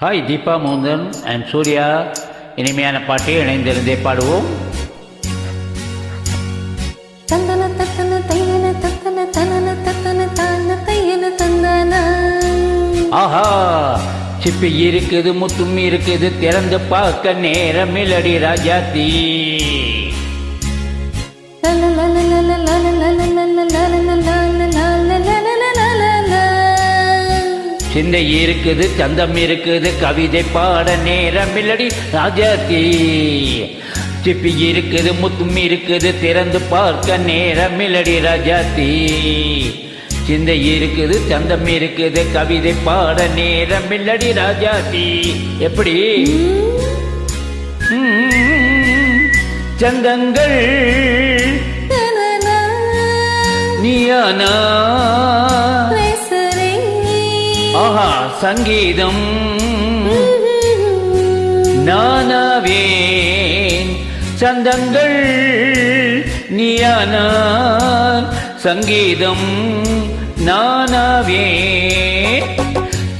Hi Deepa மோகன் and Surya இனிமையான பாட்டை இணைந்திருந்தே பாடுவோம் தந்தன தத்தன தையன தத்தன தனன தத்தன தான தையன தந்தன ஆஹா சிப்பி இருக்குது முத்தும் இருக்குது திறந்து பார்க்க நேரம் இல்லடி ராஜாத்தி சிந்தை இருக்குது சந்தம் இருக்குது கவிதை பாட நேரம் இல்லடி ராஜாத்தி சிப்பி இருக்குது முத்தும் இருக்குது திறந்து பார்க்க நேரம் இல்லடி ராஜாத்தி சிந்தை இருக்குது சந்தம் இருக்குது கவிதை பாட நேரம் இல்லடி ராஜாத்தி எப்படி ம்ம். சந்தங்கள் நீயானா? ஆஹா சங்கீதம். நானாவேன் சந்தங்கள் நீயானான் சங்கீதம் நானாவேன்.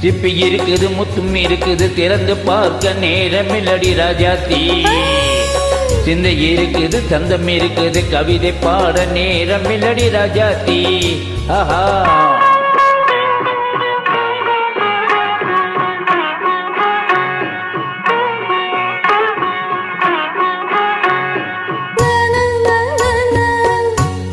சிப்பி இருக்குது முத்தும் இருக்குது திறந்து பார்க்க நேரமில்லடி ராஜாத்தி சிந்தை இருக்குது சந்தம் இருக்குது கவிதை பாட நேரமில்லடி ராஜாத்தி ஆஹா.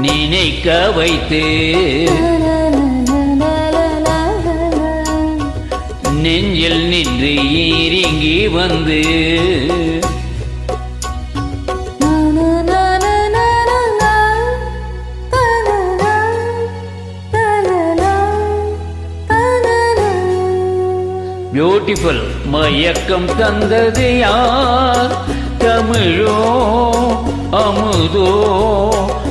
நினைக்க வைத்து நெஞ்சில் நின்று இறங்கி வந்து பியூட்டிஃபுல் மயக்கம் தந்தது யார்? தமிழோ அமுதோ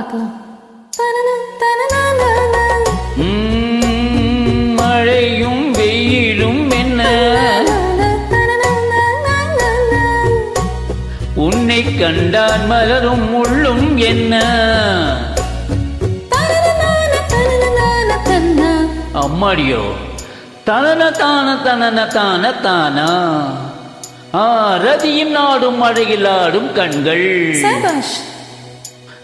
பார்க்கலாம். மழையும் வெயிலும் என்ன. உன்னை கண்டான் மலரும் முள்ளும் என்ன. அம்மாடியோ தனன தான தனன தான தானா? ஆ ரதியும் நாடும் அழகில் ஆடும் கண்கள்.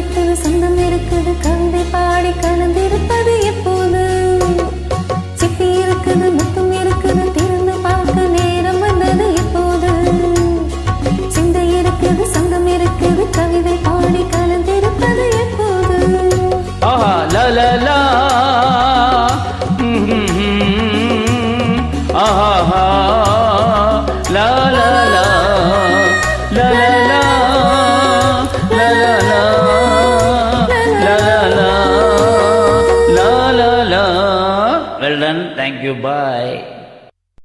இருக்குது சொந்தம் இருக்குது கவிதை பாடி கலந்திருப்பது எப்போது? சிப்பி இருக்குது முத்தம் இருக்குது திறந்து பார்க்க நேரம் வந்தது எப்போது? சிந்தை இருக்குது சொந்தம் இருக்குது கவிதை பாடி கலந்திருப்பது எப்போது? ஆஹா லா லா லா. ஆஹா லா லா லா. done, thank you, bye.